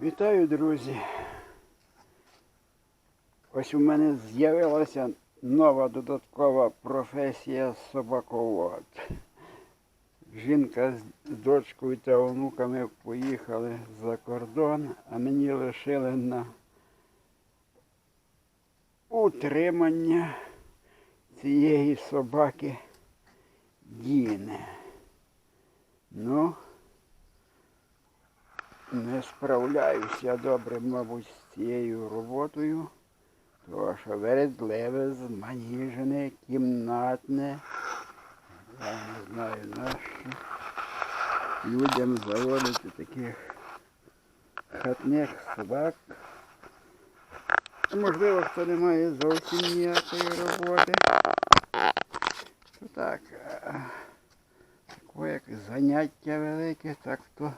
Вітаю, друзі. Ось у мене з'явилася нова додаткова професія собаковод. Жінка з дочкою та онуками поїхали за кордон, а мені лишили на утримання цієї собаки Діни. Ну, не справляюся добре, мабуть, з цією роботою, тому що вередливе, зманіжене, кімнатне. Я не знаю нащо людям заводити таких хатних собак. Можливо, хто не має зовсім ніякої роботи. То так, е, таке як заняття велике, так то